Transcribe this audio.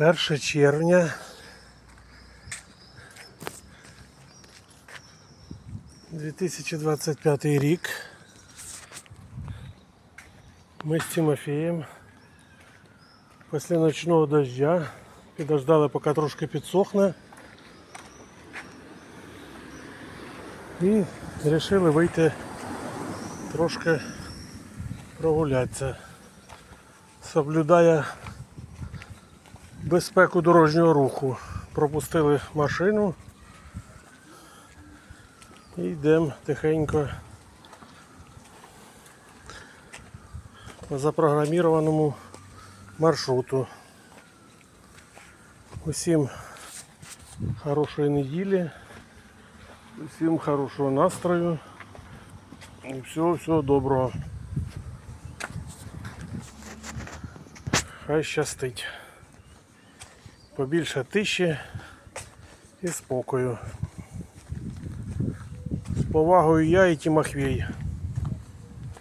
1 червня 2025 рік. Ми з Тимофієм після ночного дождя підождали, поки трошки підсохне. І вирішили вийти трошки прогулятися. Соблюдає безпеку дорожнього руху. Пропустили машину і йдемо тихенько по запрограмірованому маршруту. Усім хорошої неділі, усім хорошого настрою і всього, всього доброго. Хай щастить. Побільше тиші і спокою. З повагою я і Тимофій.